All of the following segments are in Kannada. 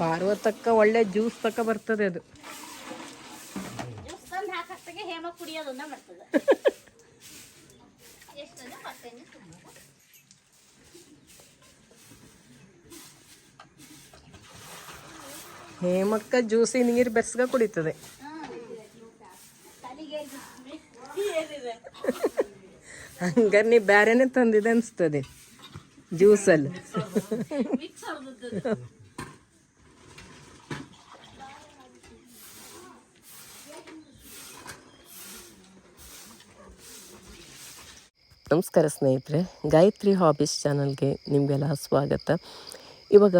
ಪಾರ್ವತಕ್ಕ ಒಳ್ಳೆ ಜ್ಯೂಸ್ ತಕ್ಕ ಬರ್ತದೆ ಅದು. ಹೇಮಕ್ಕ ಜ್ಯೂಸಿ ನೀರು ಬೆರ್ಸ್ಗ ಕುಡಿತದೆ. ಹಂಗಾರೆ ನೀ ಬ್ಯಾರೆನೆ ತಂದಿದೆ ಅನಿಸ್ತದೆ. ಜ್ಯೂಸಲ್ಲಿ. ನಮಸ್ಕಾರ ಸ್ನೇಹಿತರೆ, ಗಾಯತ್ರಿ ಹಾಬೀಸ್ ಚಾನಲ್ಗೆ ನಿಮಗೆಲ್ಲ ಸ್ವಾಗತ. ಇವಾಗ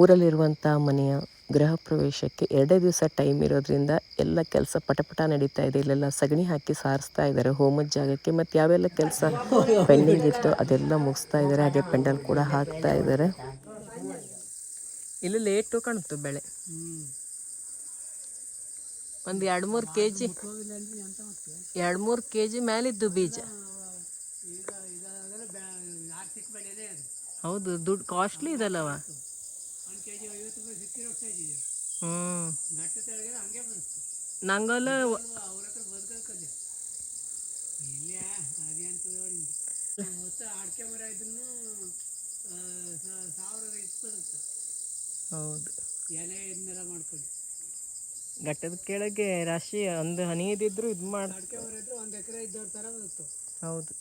ಊರಲ್ಲಿರುವಂಥ ಮನೆಯ ಗೃಹ ಪ್ರವೇಶಕ್ಕೆ ಎರಡೇ ದಿವಸ ಟೈಮ್ ಇರೋದ್ರಿಂದ ಎಲ್ಲ ಕೆಲಸ ಪಟಪಟ ನಡೀತಾ ಇದೆ. ಇಲ್ಲೆಲ್ಲ ಸಗಣಿ ಹಾಕಿ ಸಾರಿಸ್ತಾ ಇದ್ದಾರೆ. ಹೋಮದ ಜಾಗಕ್ಕೆ ಮತ್ತು ಯಾವೆಲ್ಲ ಕೆಲಸ ಪೆಂಡಿಂಗ್ ಇತ್ತು ಅದೆಲ್ಲ ಮುಗಿಸ್ತಾ ಇದ್ದಾರೆ. ಹಾಗೆ ಪೆಂಡಲ್ ಕೂಡ ಹಾಕ್ತಾ ಇದ್ದಾರೆ. ಇಲ್ಲಿ ಲೇಟು ಕಾಣುತ್ತೆ ಬೆಳೆ. ಒಂದು ಎರಡು ಮೂರು ಕೆ ಜಿ ಎರಡು ಮೂರು ಕೆ ಜಿ ಮೇಲಿದ್ದು ಬೀಜ. ಹೌದು ದುಡ್ಡು ಕಾಸ್ಟ್ಲಿ ಇದಲ್ಲವ ಹ್ಮ್. ನಂಗಲ್ಲ ಹೌದು. ಘಟ್ಟದ ಕೆಳಗೆ ರಾಶಿ ಒಂದು ಹನಿ ಇದ್ರು ಇದು ಮಾಡಿ ಹೌದು.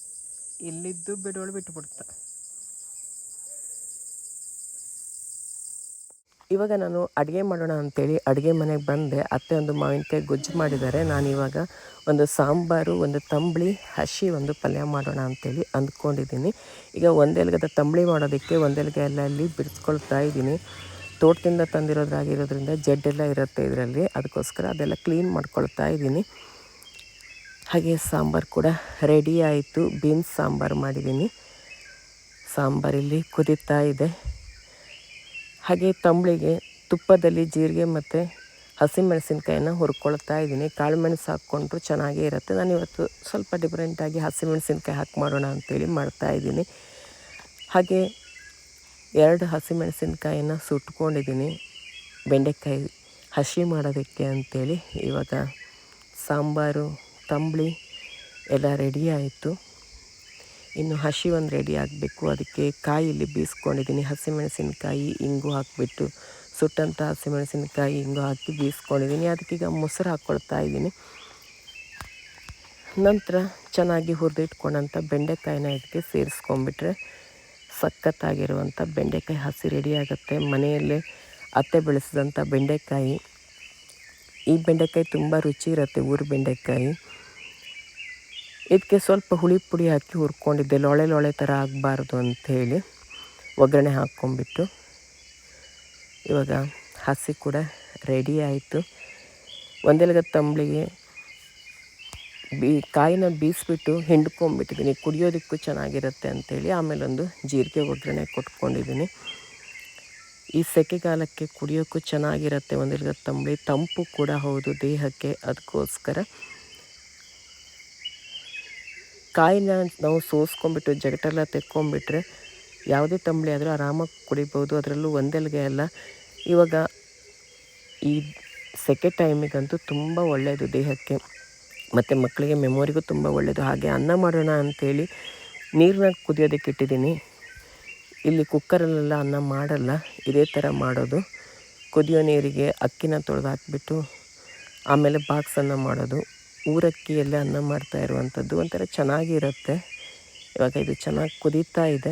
ಇಲ್ಲಿದ್ದು ಬಿಡೋಳು ಬಿಟ್ಟು ಬಿಡ್ತಾ. ಇವಾಗ ನಾನು ಅಡುಗೆ ಮಾಡೋಣ ಅಂತೇಳಿ ಅಡುಗೆ ಮನೆಗೆ ಬಂದೆ. ಅತ್ತೆ ಒಂದು ಮಾವಿನಕಾಯಿ ಗೊಜ್ಜು ಮಾಡಿದ್ದಾರೆ. ನಾನು ಇವಾಗ ಒಂದು ಸಾಂಬಾರು, ಒಂದು ತಂಬಳಿ, ಹಸಿ ಒಂದು ಪಲ್ಯ ಮಾಡೋಣ ಅಂತೇಳಿ ಅಂದ್ಕೊಂಡಿದ್ದೀನಿ. ಈಗ ಒಂದೆಲ್ಗದ ತಂಬಳಿ ಮಾಡೋದಕ್ಕೆ ಒಂದೆಲ್ಗೆ ಎಲ್ಲ ಅಲ್ಲಿ ಬಿಡಿಸ್ಕೊಳ್ತಾ ಇದ್ದೀನಿ. ತೋಟದಿಂದ ತಂದಿರೋದ್ರಾಗಿರೋದ್ರಿಂದ ಜಡ್ಡೆಲ್ಲ ಇರುತ್ತೆ ಇದರಲ್ಲಿ. ಅದಕ್ಕೋಸ್ಕರ ಅದೆಲ್ಲ ಕ್ಲೀನ್ ಮಾಡ್ಕೊಳ್ತಾ ಇದ್ದೀನಿ. ಹಾಗೆ ಸಾಂಬಾರು ಕೂಡ ರೆಡಿ ಆಯಿತು. ಬೀನ್ಸ್ ಸಾಂಬಾರು ಮಾಡಿದ್ದೀನಿ. ಸಾಂಬಾರಿಲ್ಲಿ ಕುದೀತಾ ಇದೆ. ಹಾಗೆ ತಂಬಳಿಗೆ, ತುಪ್ಪದಲ್ಲಿ ಜೀರಿಗೆ ಮತ್ತು ಹಸಿಮೆಣಸಿನ್ಕಾಯಿನ ಹುರ್ಕೊಳ್ತಾ ಇದ್ದೀನಿ. ಕಾಳು ಮೆಣಸು ಹಾಕ್ಕೊಂಡ್ರು ಚೆನ್ನಾಗೇ ಇರುತ್ತೆ. ನಾನು ಇವತ್ತು ಸ್ವಲ್ಪ ಡಿಫ್ರೆಂಟಾಗಿ ಹಸಿಮೆಣಸಿನ್ಕಾಯಿ ಹಾಕಿ ಮಾಡೋಣ ಅಂತೇಳಿ ಮಾಡ್ತಾ ಇದ್ದೀನಿ. ಹಾಗೆ ಎರಡು ಹಸಿಮೆಣಸಿನ್ಕಾಯಿನ ಸುಟ್ಕೊಂಡಿದ್ದೀನಿ. ಬೆಂಡೆಕಾಯಿ ಹಸಿ ಮಾಡೋದಕ್ಕೆ ಅಂಥೇಳಿ ಇವಾಗ ಸಾಂಬಾರು ತಂಬಳಿ ಎಲ್ಲ ರೆಡಿ ಆಯಿತು. ಇನ್ನು ಹಸಿ ಒಂದು ರೆಡಿ ಆಗಬೇಕು. ಅದಕ್ಕೆ ಕಾಯಿಲಿ ಬೀಸ್ಕೊಂಡಿದ್ದೀನಿ. ಹಸಿಮೆಣಸಿನಕಾಯಿ, ಇಂಗು ಹಾಕಿಬಿಟ್ಟು ಸುಟ್ಟಂಥ ಹಸಿಮೆಣಸಿನಕಾಯಿ, ಇಂಗು ಹಾಕಿ ಬೀಸ್ಕೊಂಡಿದ್ದೀನಿ. ಅದಕ್ಕೀಗ ಮೊಸರು ಹಾಕ್ಕೊಳ್ತಾ ಇದ್ದೀನಿ. ನಂತರ ಚೆನ್ನಾಗಿ ಹುರಿದಿಟ್ಕೊಂಡಂಥ ಬೆಂಡೆಕಾಯಿನ ಇದಕ್ಕೆ ಸೇರಿಸ್ಕೊಂಬಿಟ್ರೆ ಸಖತ್ತಾಗಿರುವಂಥ ಬೆಂಡೆಕಾಯಿ ಹಸಿ ರೆಡಿ ಆಗುತ್ತೆ. ಮನೆಯಲ್ಲೇ ಅತ್ತೆ ಬೆಳೆಸಿದಂಥ ಬೆಂಡೆಕಾಯಿ. ಈ ಬೆಂಡೆಕಾಯಿ ತುಂಬ ರುಚಿ ಇರುತ್ತೆ ಊರು ಬೆಂಡೆಕಾಯಿ. ಇದಕ್ಕೆ ಸ್ವಲ್ಪ ಹುಳಿ ಪುಡಿ ಹಾಕಿ ಹುರ್ಕೊಂಡಿದ್ದೆ ಲೊಳೆ ಲೊಳೆ ಥರ ಆಗಬಾರ್ದು ಅಂಥೇಳಿ ಒಗ್ಗರಣೆ ಹಾಕ್ಕೊಂಬಿಟ್ಟು ಇವಾಗ ಹಸಿ ಕೂಡ ರೆಡಿ ಆಯಿತು. ಒಂದೆಲಗ ತಂಬಳಿಗೆ ಬೀ, ಕಾಯಿನ ಬೀಸಿಬಿಟ್ಟು ಹಿಂಡ್ಕೊಂಬಿಟ್ಟಿದ್ದೀನಿ ಕುಡಿಯೋದಕ್ಕೂ ಚೆನ್ನಾಗಿರುತ್ತೆ ಅಂಥೇಳಿ ಆಮೇಲೆ ಒಂದು ಜೀರಿಗೆ ಒಗ್ಗರಣೆ ಕೊಟ್ಕೊಂಡಿದ್ದೀನಿ. ಈ ಸೆಕೆಗಾಲಕ್ಕೆ ಕುಡಿಯೋಕ್ಕೂ ಚೆನ್ನಾಗಿರುತ್ತೆ ಒಂದೆಲಗ ತಂಬಳಿ. ತಂಪು ಕೂಡ ಹೌದು ದೇಹಕ್ಕೆ ಅದಕ್ಕೋಸ್ಕರ. ಕಾಯಿನ ನಾವು ಸೋಸ್ಕೊಂಡ್ಬಿಟ್ಟು ಜಗಟೆಲ್ಲ ತೆಕ್ಕೊಂಬಿಟ್ರೆ ಯಾವುದೇ ತಂಬಳಿ ಆದರೂ ಆರಾಮಾಗಿ ಕುಡಿಬೋದು. ಅದರಲ್ಲೂ ಒಂದೆಲ್ಗೆ ಅಲ್ಲ. ಇವಾಗ ಈ ಸೆಕೆ ಟೈಮಿಗಂತೂ ತುಂಬ ಒಳ್ಳೆಯದು ದೇಹಕ್ಕೆ. ಮತ್ತು ಮಕ್ಕಳಿಗೆ ಮೆಮೊರಿಗೂ ತುಂಬ ಒಳ್ಳೆಯದು ಹಾಗೆ ಅನ್ನ ಮಾಡೋಣ ಅಂಥೇಳಿ ನೀರನ್ನ ಕುದಿಯೋದಕ್ಕೆ ಇಟ್ಟಿದ್ದೀನಿ. ಇಲ್ಲಿ ಕುಕ್ಕರಲ್ಲೆಲ್ಲ ಅನ್ನ ಮಾಡಲ್ಲ. ಇದೇ ಥರ ಮಾಡೋದು. ಕುದಿಯೋ ನೀರಿಗೆ ಅಕ್ಕಿನ ತೊಳೆದು ಹಾಕಿಬಿಟ್ಟು ಆಮೇಲೆ ಬಾಕ್ಸನ್ನು ಮಾಡೋದು. ಊರಕ್ಕಿಯಲ್ಲೇ ಅನ್ನ ಮಾಡ್ತಾ ಇರುವಂಥದ್ದು ಒಂಥರ ಚೆನ್ನಾಗಿರುತ್ತೆ. ಇವಾಗ ಇದು ಚೆನ್ನಾಗಿ ಕುದೀತಾ ಇದೆ.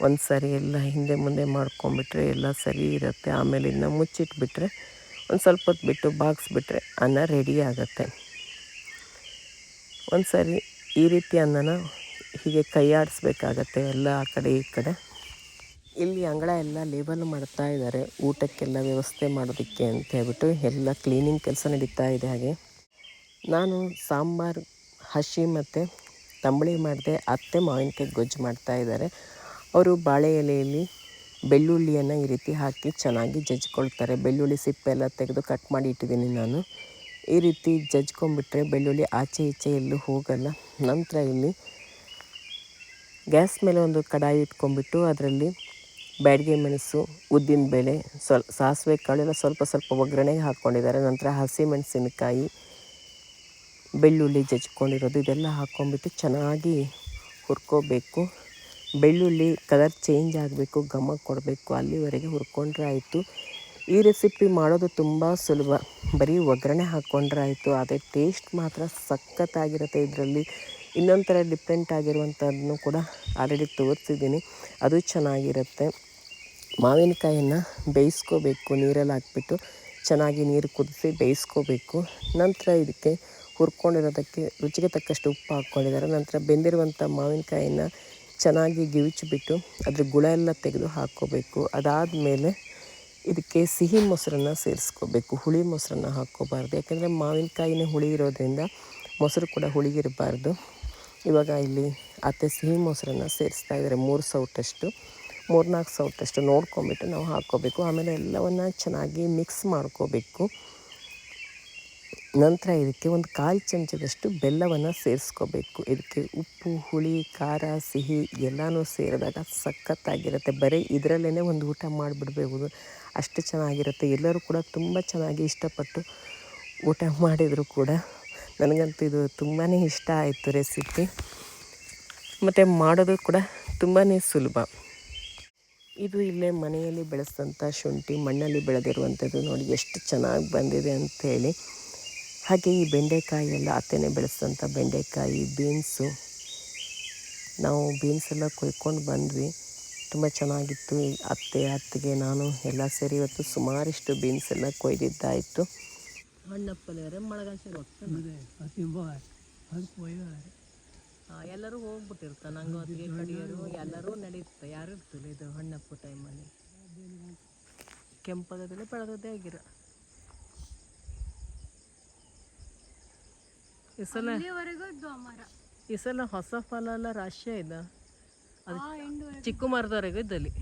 ಒಂದು ಸರಿ ಎಲ್ಲ ಹಿಂದೆ ಮುಂದೆ ಮಾಡ್ಕೊಂಬಿಟ್ರೆ ಎಲ್ಲ ಸರಿ ಇರುತ್ತೆ. ಆಮೇಲೆ ಇದನ್ನ ಮುಚ್ಚಿಟ್ಬಿಟ್ರೆ ಒಂದು ಸ್ವಲ್ಪ ಹೊತ್ತು ಬಿಟ್ಟು ಬಾಗಿಸ್ಬಿಟ್ರೆ ಅನ್ನ ರೆಡಿ ಆಗುತ್ತೆ. ಒಂದು ಸಾರಿ ಈ ರೀತಿ ಅನ್ನನ ಹೀಗೆ ಕೈಯಾಡಿಸ್ಬೇಕಾಗತ್ತೆ ಎಲ್ಲ ಆ ಕಡೆ ಈ ಕಡೆ. ಇಲ್ಲಿ ಅಂಗಳ ಎಲ್ಲ ಲೇಬಲ್ ಮಾಡ್ತಾ ಇದ್ದಾರೆ. ಊಟಕ್ಕೆಲ್ಲ ವ್ಯವಸ್ಥೆ ಮಾಡೋದಕ್ಕೆ ಅಂತ ಹೇಳ್ಬಿಟ್ಟು ಎಲ್ಲ ಕ್ಲೀನಿಂಗ್ ಕೆಲಸ ನಡೀತಾ ಇದೆ ಹಾಗೆ. ನಾನು ಸಾಂಬಾರು, ಹಸಿ ಮತ್ತು ತಂಬಳಿ ಮಾಡಿದೆ ಅತ್ತೆ ಮಾವಿನಕಾಯಿ ಗೊಜ್ಜು ಮಾಡ್ತಾ ಇದ್ದಾರೆ. ಅವರು ಬಾಳೆ ಎಲೆಯಲ್ಲಿ ಬೆಳ್ಳುಳ್ಳಿಯನ್ನು ಈ ರೀತಿ ಹಾಕಿ ಚೆನ್ನಾಗಿ ಜಜ್ಕೊಳ್ತಾರೆ. ಬೆಳ್ಳುಳ್ಳಿ ಸಿಪ್ಪೆ ಎಲ್ಲ ತೆಗೆದು ಕಟ್ ಮಾಡಿ ಇಟ್ಟಿದ್ದೀನಿ ನಾನು. ಈ ರೀತಿ ಜಜ್ಕೊಂಡ್ಬಿಟ್ರೆ ಬೆಳ್ಳುಳ್ಳಿ ಆಚೆ ಈಚೆ ಎಲ್ಲೂ ಹೋಗಲ್ಲ. ನಂತರ ಇಲ್ಲಿ ಗ್ಯಾಸ್ ಮೇಲೆ ಒಂದು ಕಡಾಯಿ ಇಟ್ಕೊಂಡ್ಬಿಟ್ಟು ಅದರಲ್ಲಿ ಬ್ಯಾಡಿಗೆ ಮೆಣಸು ಉದ್ದಿನ ಬೇಳೆ ಸ್ವಲ್ ಸಾಸಿವೆ ಕಾಳೆಲ್ಲ ಸ್ವಲ್ಪ ಸ್ವಲ್ಪ ಒಗ್ಗರಣೆಗೆ ಹಾಕ್ಕೊಂಡಿದ್ದಾರೆ. ನಂತರ ಹಸಿ ಮೆಣಸಿನಕಾಯಿ ಬೆಳ್ಳುಳ್ಳಿ ಜಜ್ಕೊಂಡಿರೋದು, ಇದೆಲ್ಲ ಹಾಕ್ಕೊಂಬಿಟ್ಟು ಚೆನ್ನಾಗಿ ಹುರ್ಕೋಬೇಕು. ಬೆಳ್ಳುಳ್ಳಿ ಕಲರ್ ಚೇಂಜ್ ಆಗಬೇಕು, ಘಮ ಕೊಡಬೇಕು. ಅಲ್ಲಿವರೆಗೆ ಹುರ್ಕೊಂಡ್ರೆ ಆಯಿತು. ಈ ರೆಸಿಪಿ ಮಾಡೋದು ತುಂಬ ಸುಲಭ. ಬರೀ ಒಗ್ಗರಣೆ ಹಾಕ್ಕೊಂಡ್ರೆ ಆಯಿತು. ಅದೇ ಟೇಸ್ಟ್ ಮಾತ್ರ ಸಖತ್ತಾಗಿರುತ್ತೆ ಇದರಲ್ಲಿ. ಇನ್ನೊಂದು ಥರ ಡಿಫ್ರೆಂಟ್ ಆಗಿರುವಂಥದ್ದನ್ನು ಕೂಡ ಆಲ್ರೆಡಿ ತೋರಿಸಿದ್ದೀನಿ. ಅದು ಚೆನ್ನಾಗಿರುತ್ತೆ. ಮಾವಿನಕಾಯನ್ನು ಬೇಯಿಸ್ಕೋಬೇಕು, ನೀರಲ್ಲಿ ಹಾಕ್ಬಿಟ್ಟು ಚೆನ್ನಾಗಿ ನೀರು ಕುದಿಸಿ ಬೇಯಿಸ್ಕೋಬೇಕು. ನಂತರ ಇದಕ್ಕೆ ಹುರ್ಕೊಂಡಿರೋದಕ್ಕೆ ರುಚಿಗೆ ತಕ್ಕಷ್ಟು ಉಪ್ಪು ಹಾಕ್ಕೊಂಡಿದ್ದಾರೆ. ನಂತರ ಬೆಂದಿರುವಂಥ ಮಾವಿನಕಾಯಿನ ಚೆನ್ನಾಗಿ ಗಿವಿಚಿಬಿಟ್ಟು ಅದ್ರ ಗುಳ ಎಲ್ಲ ತೆಗೆದು ಹಾಕ್ಕೋಬೇಕು. ಅದಾದಮೇಲೆ ಇದಕ್ಕೆ ಸಿಹಿ ಮೊಸರನ್ನ ಸೇರಿಸ್ಕೋಬೇಕು. ಹುಳಿ ಮೊಸರನ್ನ ಹಾಕ್ಕೋಬಾರ್ದು. ಯಾಕೆಂದರೆ ಮಾವಿನಕಾಯಿನೇ ಹುಳಿ ಇರೋದ್ರಿಂದ ಮೊಸರು ಕೂಡ ಹುಳಿಗಿರಬಾರ್ದು. ಇವಾಗ ಇಲ್ಲಿ ಅತ್ತೆ ಸಿಹಿ ಮೊಸರನ್ನ ಸೇರಿಸ್ತಾ ಇದ್ದಾರೆ. ಮೂರು ಸೌಟಷ್ಟು, ಮೂರ್ನಾಲ್ಕು ಸೌಟಷ್ಟು ನೋಡ್ಕೊಂಬಿಟ್ಟು ನಾವು ಹಾಕ್ಕೋಬೇಕು. ಆಮೇಲೆ ಎಲ್ಲವನ್ನು ಚೆನ್ನಾಗಿ ಮಿಕ್ಸ್ ಮಾಡ್ಕೋಬೇಕು. ನಂತರ ಇದಕ್ಕೆ ಒಂದು ಕಾಲು ಚಮಚದಷ್ಟು ಬೆಲ್ಲವನ್ನು ಸೇರಿಸ್ಕೋಬೇಕು. ಇದಕ್ಕೆ ಉಪ್ಪು, ಹುಳಿ, ಖಾರ, ಸಿಹಿ ಎಲ್ಲನೂ ಸೇರಿದಾಗ ಸಖತ್ತಾಗಿರುತ್ತೆ. ಬರೀ ಇದರಲ್ಲೇ ಒಂದು ಊಟ ಮಾಡಿಬಿಡ್ಬೋದು. ಅಷ್ಟು ಚೆನ್ನಾಗಿರುತ್ತೆ. ಎಲ್ಲರೂ ಕೂಡ ತುಂಬ ಚೆನ್ನಾಗಿ ಇಷ್ಟಪಟ್ಟು ಊಟ ಮಾಡಿದರು ಕೂಡ ನನಗಂತೂ ಇದು ತುಂಬಾ ಇಷ್ಟ ಆಯಿತು ರೆಸಿಪಿ. ಮತ್ತು ಮಾಡೋದು ಕೂಡ ತುಂಬಾ ಸುಲಭ. ಇದು ಇಲ್ಲೇ ಮನೆಯಲ್ಲಿ ಬೆಳೆಸಿದಂಥ ಶುಂಠಿ, ಮಣ್ಣಲ್ಲಿ ಬೆಳೆದಿರುವಂಥದ್ದು ನೋಡಿ ಎಷ್ಟು ಚೆನ್ನಾಗಿ ಬಂದಿದೆ ಅಂಥೇಳಿ ಹಾಗೆ ಈ ಬೆಂಡೆಕಾಯಿ ಎಲ್ಲ ಅತ್ತೆನೇ ಬೆಳೆಸಿದಂಥ ಬೆಂಡೆಕಾಯಿ ಬೀನ್ಸು. ನಾವು ಬೀನ್ಸ್ ಎಲ್ಲ ಕೊಯ್ಕೊಂಡು ಬಂದ್ವಿ. ತುಂಬ ಚೆನ್ನಾಗಿತ್ತು. ಈ ಅತ್ತೆ ಅತ್ತಿಗೆ ನಾನು ಎಲ್ಲ ಸೇರಿ ಇವತ್ತು ಸುಮಾರಿಷ್ಟು ಬೀನ್ಸ್ ಎಲ್ಲ ಕೊಯ್ದಿದ್ದಾಯಿತು ಎಲ್ಲರೂ ಹೋಗ್ಬಿಟ್ಟಿರ್ತ ನಂಗೆ ಅದಕ್ಕೆ ಕಡಿಯೋರು ಎಲ್ಲರೂ ನಡೀತ ಯಾರು ಇರ್ತಿಲ್ಲ ಇದು ಹಣ್ಣಪ್ಪು ಟೈಮಲ್ಲಿ ಕೆಂಪಗದಲ್ಲೇ ಬೆಳಗದೇ ಆಗಿರ. ಈ ಸಲ ಈ ಸಲ ಹೊಸ ಫಲ ಎಲ್ಲ ರಾಶಿ ಇದೆ. ಅದು ಚಿಕ್ಕ ಮರದವರೆಗೂ ಇದ್ದಲ್ಲಿ.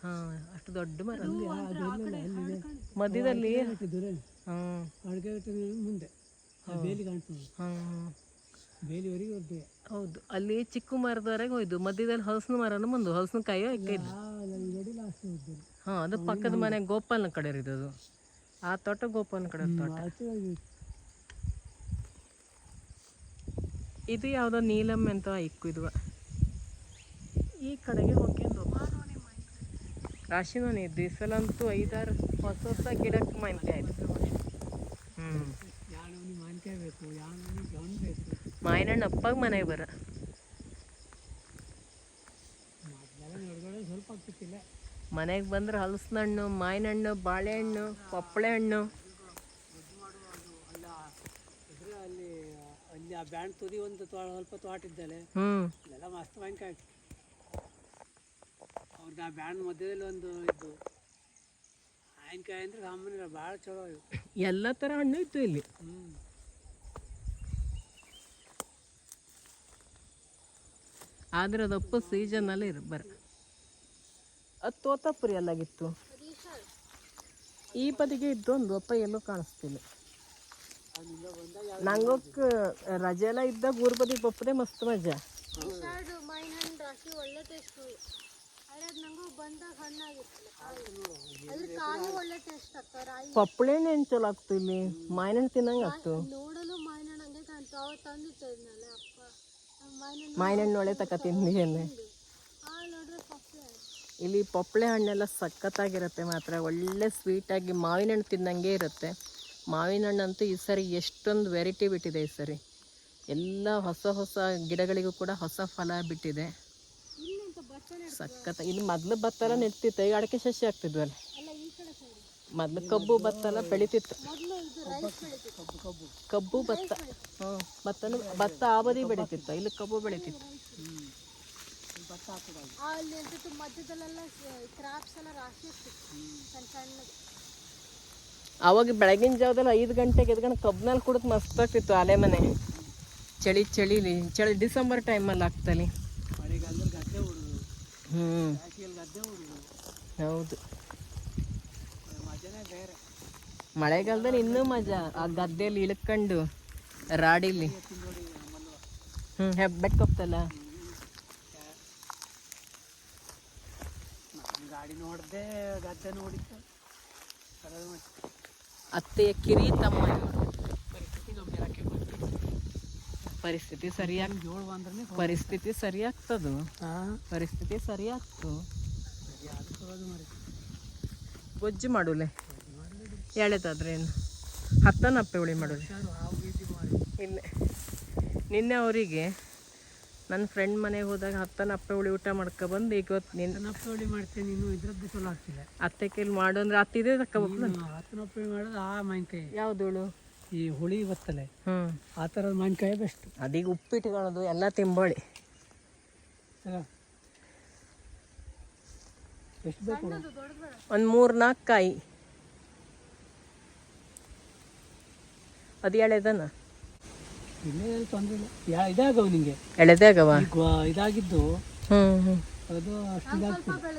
ಹಾಂ ಅಷ್ಟು ದೊಡ್ಡ ಮರ. ಮಧ್ಯದಲ್ಲಿ ಹಾಂ. ಮುಂದೆ. ಬೇಲಿ ಕಾಣ್ತದೆ. ಹಾಂ. ಬೇಲಿವರೆಗೆ ಹೋಗ್ತೇವೆ ಹೌದು. ಅಲ್ಲಿ ಚಿಕ್ಕ ಮರದವರೆಗೆ ಹೋಯ್ದು ಮಧ್ಯದಲ್ಲಿ ಹಲಸಿನ ಮರನ ಮುಂದೆ ಹಲಸಿನ ಕಾಯಿ ಇಕ್ಕಿದ್ದು. ಹಾ ಹಾಂ ಅದು ಪಕ್ಕದ ಮನೆ ಗೋಪಾಲನ ಕಡೆ ಇರೋದು ಆ ತೋಟ ಗೋಪಾಲನ ಕಡೆ ತೋಟ. ಇದು ಯಾವುದೋ ನೀಲಮ್ ಅಂತ ಇಕ್ಕು ಇದು ಈ ಕಡೆಗೆ ಹೋಗ್ಕೊಂಡು ರಾಶಿನೋನಿ ಇದ್ದು ಈ ಸಲ ಅಂತೂ ಐದಾರು ಹೊಸ ಹೊಸ ಗಿಡಕ್ಕೆ ಮಾವಿನಕಾಯಿ ಆಯ್ತು. ಹ್ಞೂ ಮಾವಿನಣ್ಣು ಅಪ್ಪಾಗ ಮನೆಗೆ ಬರ. ಮನೆಗೆ ಬಂದ್ರೆ ಹಲಸಿನ ಹಣ್ಣು ಮಾವಿನ ಹಣ್ಣು ಬಾಳೆಹಣ್ಣು ಪಪ್ಪಳೆ ಹಣ್ಣು ಇದ್ರೆ ಅಲ್ಲಿ ಅಲ್ಲಿ ಆ ಬ್ಯಾಂಡ್ ತುದಿ ಒಂದು ತೋ ಸ್ವಲ್ಪ ತೋಟ ಇದ್ದಲೆ ಹ್ಞೂ ಅದೆಲ್ಲ ಮಸ್ತ್ ಮಾವಿನಕಾಯಿ ಅವ್ರದ್ದು ಆ ಬ್ಯಾಂಡ್ ಮಧ್ಯದಲ್ಲಿ ಒಂದು ಇದ್ದು ಮಾವಿನಕಾಯಿ ಅಂದ್ರೆ ಸಾಮಾನ್ಯ ಭಾಳ ಚಲೋ ಇವು ಎಲ್ಲ ತರ ಹಣ್ಣು ಇತ್ತು ಇಲ್ಲಿ. ಹ್ಞೂ ಆದ್ರೆ ಅದಪ್ಪ ಸೀಸನಲ್ಲಿ ಇರ ಬರ ಅದು ತೋತಾಪುರಿ ಎಲ್ಲಾಗಿತ್ತು ಈ ಬದಿಗೆ ಇದ್ದೊಂದು ಒಂದು ಅಪ್ಪ ಎಲ್ಲೂ ಕಾಣಿಸ್ತಿಲ್ಲ. ನಂಗೊಕ್ ರಜೆ ಎಲ್ಲ ಇದ್ದಾಗ ಊರ್ ಬದಿ ಬಪ್ಪದೆ ಮಸ್ತ್ ಮಜಾ. ಪಪ್ಳೆ ಮಾವಿನ ಹಣ್ಣು ರಾಶಿ ಒಳ್ಳೆ ಟೇಸ್ಟ್ ಆದ್ರೆ ಅದು ನಂಗೂ ಬಂದಾಗ ಹಣ್ಣಾಗಿರ್ತಲ್ಲ ಅದ್ರ ಕಾಯಿ ಒಳ್ಳೆ ಟೇಸ್ಟ್ ಆಗ್ತಾವ ರಾಯಿ ಪಪ್ಪಳೆ ಹಣ್ಣು ಏನು ಚಲೋ ಆಗ್ತು ಇಲ್ಲಿ? ಮಾವಿನ ಹಣ್ಣು ತಿನ್ನಂಗೆ ಆಗ್ತು? ನೋಡಲು ಮಾವಿನ ಹಣ್ಣು ಹಂಗೆ ಕಾಣ್ತಾವ ಅವ ತಂದಿತ್ತು ಅಪ್ಪ. ಮಾವಿನ ಹಣ್ಣು ಒಳ್ಳೆ ತಕ ಪಪ್ಪೆ ಇಲ್ಲಿ ಪಪ್ಪಳೆ ಹಣ್ಣೆಲ್ಲ ಸಖತ್ತಾಗಿರುತ್ತೆ ಮಾತ್ರ. ಒಳ್ಳೆ ಸ್ವೀಟಾಗಿ ಮಾವಿನ ಹಣ್ಣು ತಿನ್ನಂಗೆ ಇರುತ್ತೆ. ಮಾವಿನ ಹಣ್ಣಂತೂ ಈ ಸರಿ ಎಷ್ಟೊಂದು ವೆರೈಟಿ ಬಿಟ್ಟಿದೆ ಈ ಸರಿ. ಎಲ್ಲ ಹೊಸ ಹೊಸ ಗಿಡಗಳಿಗೂ ಕೂಡ ಹೊಸ ಫಲ ಬಿಟ್ಟಿದೆ. ಸಖತ್. ಇಲ್ಲಿ ಮೊದಲು ಭತ್ತ ಎಲ್ಲ ನೆಡ್ತಿತ್ತು, ಈಗ ಅಡಿಕೆ ಸಸಿ ಆಗ್ತಿದ್ವಲ್ಲ ಮೊದ್ಲು ಕಬ್ಬು ಭತ್ತ ಎಲ್ಲ ಕಬ್ಬು ಭತ್ತ ಹ್ಞೂ. ಭತ್ತನು ಭತ್ತ ಆ ಬದಿ ಬೆಳಿತಿತ್ತು, ಇಲ್ಲಿ ಕಬ್ಬು ಬೆಳಿತಿತ್ತು. ಅಲ್ಲಿ ಅಂತಿತ್ತು ಮಧ್ಯದಲ್ಲೆಲ್ಲ ಕ್ರಾಪ್ಸ್ ಎಲ್ಲ ರಾಶಿ ಆಗ್ತಿತ್ತು ಸಣ್ಣ ಸಣ್ಣದು ಅವಾಗ ಬೆಳಗಿನ ಜಾವದಲ್ಲಿ ಐದು ಗಂಟೆಗೆ ಎದ್ಕೊಂಡು ಕಬ್ನಲ್ಲಿ ಕುಡಿದು ಮಸ್ತ್ ಆಗ್ತಿತ್ತು ಅಲೆ ಮನೆ. ಚಳಿ ಚಳಿಲಿ ಚಳಿ ಡಿಸೆಂಬರ್ ಟೈಮಲ್ಲಿ ಆಗ್ತಲಿ ಹ್ಞೂ ಹೌದು. ಮಳೆಗಾಲದಲ್ಲಿ ಇನ್ನೂ ಮಜಾ. ಆ ಗದ್ದೆಯಲ್ಲಿ ಇಳ್ಕೊಂಡು ರಾಡಿಲಿ. ಹ್ಮ್ ಮಲ್ವ ಹ್ಞೂ ಗಾಡಿ ನೋಡಿದೆ ಗದ್ದೆ ನೋಡಿತ್ತು ಅತ್ತೆಯ ಕಿರಿ ತಮ್ಮ ಇವರು. ಪರಿಸ್ಥಿತಿ ಗಂಭೀರಕ್ಕೆ ಪರಿಸ್ಥಿತಿ ಸರಿಯಾಗಿ ಜೋಳು ಅಂದ್ರೆ ಪರಿಸ್ಥಿತಿ ಸರಿಯಾಗ್ತದು. ಪರಿಸ್ಥಿತಿ ಸರಿಯಾಗ್ತು. ಗೊಜ್ಜು ಮಾಡುಲೆ. ಎಳೆದಾದ್ರೇನು ಹತ್ತನಪ್ಪೆ ಉಳಿ ಮಾಡುಲೆ. ಇಲ್ಲೇ. ನಿನ್ನೆ ಅವರಿಗೆ ನನ್ನ ಫ್ರೆಂಡ್ ಮನೆಗೆ ಹೋದಾಗ ಹತ್ತನ ಅಪ್ಪೆ ಹುಳಿ ಊಟ ಮಾಡ್ಕೊ ಬಂದು ಈಗ ಹೊತ್ತು ನಿನ್ನ ಹುಳಿ ಮಾಡ್ತೇನೆ ನೀನು ಇದ್ರದ್ದು ಚಲೋ ಆಗ್ತಿಲ್ಲ. ಅತ್ತೆ ಕೈಲಿ ಮಾಡು ಅಂದ್ರೆ ಅತ್ತಿದೆ ತಕ್ಕೋಬೇಕು ಅಪ್ಪ ನಪ್ಪಳಿ ಮಾಡೋದು ಆ ಮಾವಿನಕಾಯಿ. ಯಾವ್ದು ಈ ಹುಳಿ ಬತ್ತಲೆ ಹ್ಞೂ ಆ ಥರದ ಮಾವಿನಕಾಯಿ ಬೆಸ್ಟ್ ಅದೀಗ ಉಪ್ಪಿಟ್ಕೊಳ್ಳೋದು ಎಲ್ಲ ತಿಂಬಾಳಿ. ಎಷ್ಟು ಬೇಕು ಒಂದು ಮೂರು ನಾಲ್ಕು ಕಾಯಿ. ಅದು ಎಳೆದನ? ಇಲ್ಲೇ ತೊಂದರೆ ಇಲ್ಲ. ಯಾ ಇದಾಗವ ನಿಂಗೆ. ಎಳೆದಾಗವ ಈಗ ಇದಾಗಿದ್ದು ಹ್ಞೂ ಅದು ಅಷ್ಟು ಇದಾಗ್ತದೆ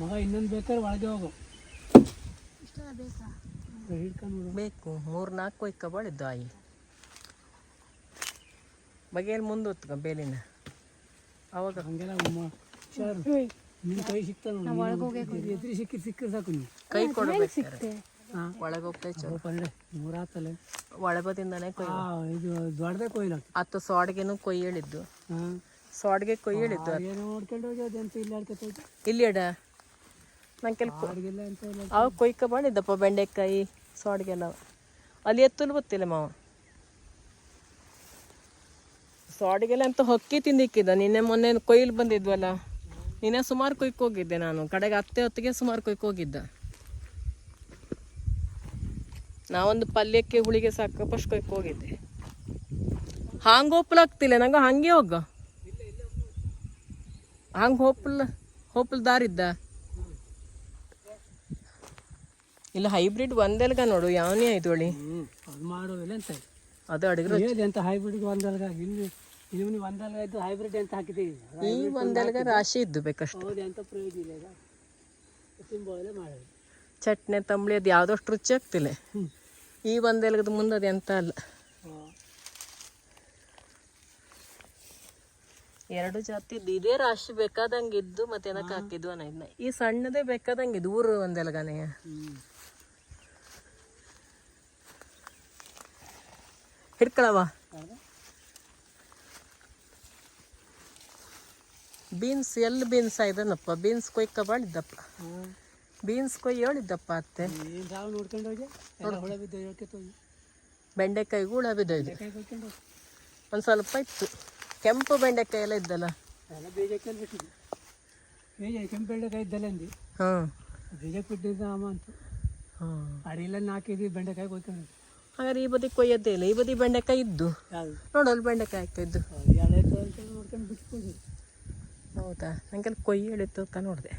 ಮಗ ಇನ್ನೊಂದು ಬೇಕಾದ್ರೆ ಒಳಗೆ ಹೋಗು. ಹಿಡ್ಕೊಂಡು ನೋಡು ಬೇಕು ಮೂರು ನಾಲ್ಕು ಒಯ್ಕೊಬಾಳಿದ್ದು ಆಯಿ. ಬಗೆಯಲ್ಲಿ ಮುಂದೆ ಹೊತ್ಕೊ ಬೇಲಿನ. ಅವಾಗ ಹಂಗೆಲ್ಲ ಮ- ಹುಷಾರು. ನಿನ್ನ ಕೈ ಸಿಕ್ತ ನೋಡಿ ಎದುರು ಸಿಕ್ಕಿ ಸಿಕ್ಕರೆ ಸಾಕು ನೀವು ಕೈ ಕೊಡಬೇಕು ಒಳಗೆ ಹೋಗ್ತೈತೆ ಮೂರಾತಲೆ ಒಳಬದಿಂದನೇ ಕೊಯ್ ಇದು ದೊಡ್ಡದೇ ಕೊಯ್ಲು ಅತ್ತು ಸೊಡ್ಗೆನೂ ಕೊಯ್ ಹೇಳಿದ್ದು ಸೊಡ್ಗೆ ಕೊಯ್ ಹೇಳಿದ್ದು ನೋಡ್ಕೊಂಡು ಇಲ್ಲ ಅಡ. ನಂಗೆ ಕೆಲ ಅಡುಗೆಲ್ಲ ಅವ ಕೊಯ್ಕ ಮಾಡಿದ್ದಪ್ಪ ಬೆಂಡೆಕಾಯಿ ಸೊಡ್ಗೆಲ್ಲ ಅಲ್ಲಿ ಎತ್ತಲು ಗೊತ್ತಿಲ್ಲ ಮಾವ. ಸೊಡ್ಗೆಲ್ಲ ಅಂತ ಹೊಕ್ಕಿ ತಿಂದಿಕ್ಕಿದ್ದ. ನಿನ್ನೆ ಮೊನ್ನೆ ಕೊಯ್ಲು ಬಂದಿದ್ವಲ್ಲ. ನಿನ್ನೆ ಸುಮಾರು ಕೊಯ್ಕೋಗಿದ್ದೆ ನಾನು. ಕಡೆಗೆ ಅತ್ತೆ ಹೊತ್ತಿಗೆ ಸುಮಾರು ಕೊಯ್ಕೋಗಿದ್ದೆ ಹೋಗಿದ್ದ. ನಾವೊಂದು ಪಲ್ಯಕ್ಕೆ ಹುಳಿಗೆ ಸಾಕು ಕೊಯ್ಕ್ ಹೋಗಿದ್ದೆ. ಹಾಂಗೆ ಹೋಪ್ಲಾಗ್ತಿಲ್ಲ ನಂಗೆ ಹಂಗೆ ಹೋಗ. ಹಂಗೆ ಹೋಪ್ಲ ಹೋಪ್ಲ ದಾರಿದ್ದ ಇಲ್ಲ ಹೈಬ್ರಿಡ್ ಒಂದೆಲ್ಗ ನೋಡು ಯಾವನೇ ಆಯ್ತು ಅದು ಮಾಡೋದಿಲ್ಲ ಅಂತ ಅದು ಅಡುಗೆ ಅಂತ ಹೈಬ್ರಿಡ್ ಒಂದಲ್ಗ? ಇಲ್ಲಿ ನೀವು ಒಂದಲ್ಗ ಇದ್ದು ಹೈಬ್ರಿಡ್ ಅಂತ ಹಾಕಿದ್ದೀವಿ ಈ ಒಂದೆಲ್ಗ ರಾಶಿ ಇದ್ದು ಬೇಕಷ್ಟು. ಎಂತ ಪ್ರಯೋಜನ ಇಲ್ಲ ಈಗ. ಮಾಡೋದು. ಚಟ್ನಿ ತಂಬಳಿ ಅದು ಯಾವುದಷ್ಟು ರುಚಿ ಆಗ್ತಿಲ್ಲ. ಈ ಒಂದೆಲಗದ ಮುಂದೆ ಅದು ಎಂತ ಅಲ್ಲ. ಎರಡು ಜಾತಿ ಇದೇ ರಾಶಿ ಬೇಕಾದಂಗೆ ಇದ್ದು ಮತ್ತೆ ಏನಕ್ಕೆ ಹಾಕಿದ್ವು ಅನ್ನೋದ್ನ ಈ ಸಣ್ಣದೇ ಬೇಕಾದಂಗೆ ಇದು ಊರು ಒಂದೆಲ್ಗನೆ. ಹಿಡ್ಕೊಳವ ಬೀನ್ಸ್ ಎಲ್ಲಿ ಬೀನ್ಸ್ ಆಯ್ದನಪ್ಪ ಬೀನ್ಸ್ ಕೊಯ್ಕ ಬಾಳಿದ್ದಪ್ಪ ಬೀನ್ಸ್ ಕೊಯ್ ಹೇಳಿದ್ದಪ್ಪ ಅತ್ತೆ. ಏನು ಸಾವು ನೋಡ್ಕೊಂಡು ಹೋಗಿ ಹುಳ ಬಿದ್ದ ಹೇಳ್ಕೊತ ಹೋಗಿ ಬೆಂಡೆಕಾಯಿ ಹುಳ ಹೋಗಿ. ಒಂದು ಸ್ವಲ್ಪ ಇತ್ತು. ಕೆಂಪು ಬೆಂಡೆಕಾಯಿ ಎಲ್ಲ ಇದ್ದಲ್ಲ. ಬೀಜಕ್ಕೆ ಬೀಜ ಬೆಂಡೆಕಾಯಿ ಇದ್ದಲ್ಲ ಅಂದು? ಹಾಂ. ಬೀಜಕ್ಕೆ ಬಿಟ್ಟಿದ್ದು ಅಮ್ಮ ಅಂತ. ಹಾಂ. ಅಡಿಲ್ಲ ನಾಲ್ಕಿದ್ವಿ ಬೆಂಡೆಕಾಯಿ ಕೊಯ್ಕೊಂಡು ಹಾಗಾದ್ರೆ ಈ ಬದಿ ಕೊಯ್ಯದ್ದೇ ಇಲ್ಲ. ಈ ಬದಿ ಬೆಂಡೆಕಾಯಿ ಇದ್ದು. ನೋಡಲ್ ನೋಡು ಬೆಂಡೆಕಾಯಿ ಹಾಕಿದ್ದು ಎಳೆದು ಅಂತ ನೋಡ್ಕೊಂಡು ಬಿಟ್ಬೋದು ಹೌದಾ? ನಂಗೆ ಕೊಯ್ಯಿ ಹೇಳಿತ್ತು ಅಂತ ನೋಡಿದೆ.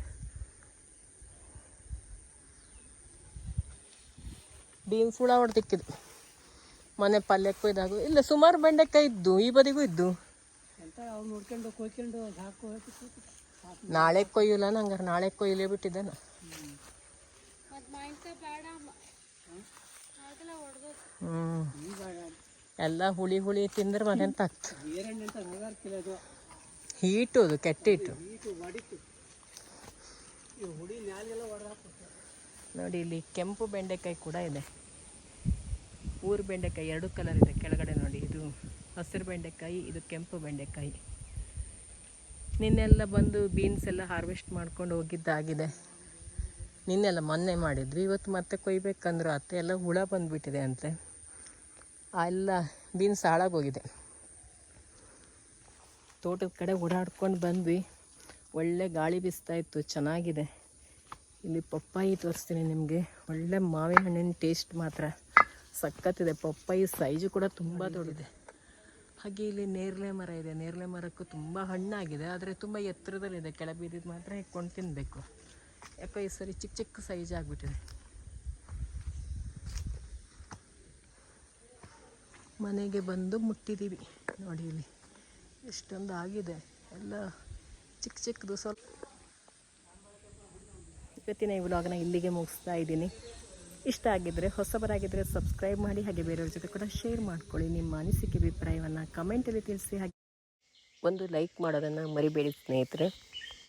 ಬೀನ್ಸ್ ಹುಳ ಹೊಡೆದಿಕ್ಕಿದ್ದು ಮನೆ ಪಲ್ಯಕ್ಕೂ ಇದಾಗು. ಇಲ್ಲ ಸುಮಾರು ಬೆಂಡೆಕಾಯಿ ಇದ್ದು ಈ ಬದಿಗೂ ಇದ್ದು. ನಾಳೆ ಕೊಯ್ಯಲ್ಲ ನಂಗೆ ನಾಳೆ ಕೊಯ್ಯಲೇ ಬಿಟ್ಟಿದ್ದೆ ನಾ ಮತ್ತು ಬೇಡ ಅದೆಲ್ಲ ಹೊಡೆದು ಹ್ಞೂ ಈಗ ಎಲ್ಲ ಹುಳಿ ಹುಳಿ ತಿಂದ್ರೆ ಏರೆಣ್ಣೆ ಅಂತ ಅದು. ಹೀಟು ಅದು ಕೆಟ್ಟ ಹಿಟ್ಟು ನೋಡಿ, ಇಲ್ಲಿ ಕೆಂಪು ಬೆಂಡೆಕಾಯಿ ಕೂಡ ಇದೆ. ಊರು ಬೆಂಡೆಕಾಯಿ ಎರಡು ಕಲರ್ ಇದೆ. ಕೆಳಗಡೆ ನೋಡಿ, ಇದು ಹಸಿರು ಬೆಂಡೆಕಾಯಿ, ಇದು ಕೆಂಪು ಬೆಂಡೆಕಾಯಿ. ನಿನ್ನೆಲ್ಲ ಬಂದು ಬೀನ್ಸ್ ಎಲ್ಲ ಹಾರ್ವೆಸ್ಟ್ ಮಾಡ್ಕೊಂಡು ಹೋಗಿದ್ದಾಗಿದೆ. ನಿನ್ನೆಲ್ಲ ಮೊನ್ನೆ ಮಾಡಿದ್ವಿ, ಇವತ್ತು ಮತ್ತೆ ಕೊಯ್ಬೇಕಂದ್ರು ಅತ್ತೆ, ಎಲ್ಲ ಹುಳ ಬಂದುಬಿಟ್ಟಿದೆ ಅಂತೆ. ಎಲ್ಲ ಬೀನ್ಸ್ ಹಾಳಾಗೋಗಿದೆ. ತೋಟದ ಕಡೆ ಓಡಾಡ್ಕೊಂಡು ಬಂದ್ವಿ. ಒಳ್ಳೆ ಗಾಳಿ ಬೀಸ್ತಾ ಇತ್ತು, ಚೆನ್ನಾಗಿದೆ. ಇಲ್ಲಿ ಪಪ್ಪಾಯಿ ತೋರಿಸ್ತೀನಿ ನಿಮಗೆ. ಒಳ್ಳೆ ಮಾವಿನ ಹಣ್ಣಿನ ಟೇಸ್ಟ್ ಮಾತ್ರ. ಸಖತ್ತಿದೆ. ಪಪ್ಪಾಯಿ ಸೈಜು ಕೂಡ ತುಂಬ ದೊಡ್ಡಿದೆ ಹಾಗೆ ಇಲ್ಲಿ ನೇರಳೆ ಮರ ಇದೆ. ನೇರಳೆ ಮರಕ್ಕೂ ತುಂಬ ಹಣ್ಣಾಗಿದೆ. ಆದರೆ ತುಂಬ ಎತ್ತರದಲ್ಲಿದೆ. ಕೆಳ ಬಿದ್ದಿದ್ದು ಮಾತ್ರ ಇಟ್ಕೊಂಡು ತಿನ್ನಬೇಕು ಯಾಕೋ ಈ ಸರಿ ಚಿಕ್ಕ ಚಿಕ್ಕ ಸೈಜ್ ಆಗಿಬಿಟ್ಟಿದೆ. ಮನೆಗೆ ಬಂದು ಮುಟ್ಟಿದ್ದೀವಿ ನೋಡಿ ಇಲ್ಲಿ ಎಷ್ಟೊಂದು ಆಗಿದೆ ಎಲ್ಲ ಚಿಕ್ಕ ಚಿಕ್ಕದು. ಸ್ವಲ್ಪ ಇವತ್ತಿನ ಈ ವ್ಲಾಗ್ನ ಇಲ್ಲಿಗೆ ಮುಗಿಸ್ತಾ ಇದ್ದೀನಿ. ಇಷ್ಟ ಆಗಿದ್ದರೆ ಹೊಸಬರಾಗಿದ್ದರೆ ಸಬ್ಸ್ಕ್ರೈಬ್ ಮಾಡಿ, ಹಾಗೆ ಬೇರೆಯವ್ರ ಜೊತೆ ಕೂಡ ಶೇರ್ ಮಾಡ್ಕೊಳ್ಳಿ. ನಿಮ್ಮ ಅನಿಸಿಕೆ, ಅಭಿಪ್ರಾಯವನ್ನು ಕಮೆಂಟಲ್ಲಿ ತಿಳಿಸಿ, ಹಾಗೆ ಒಂದು ಲೈಕ್ ಮಾಡೋದನ್ನು ಮರಿಬೇಡಿ ಸ್ನೇಹಿತರೆ.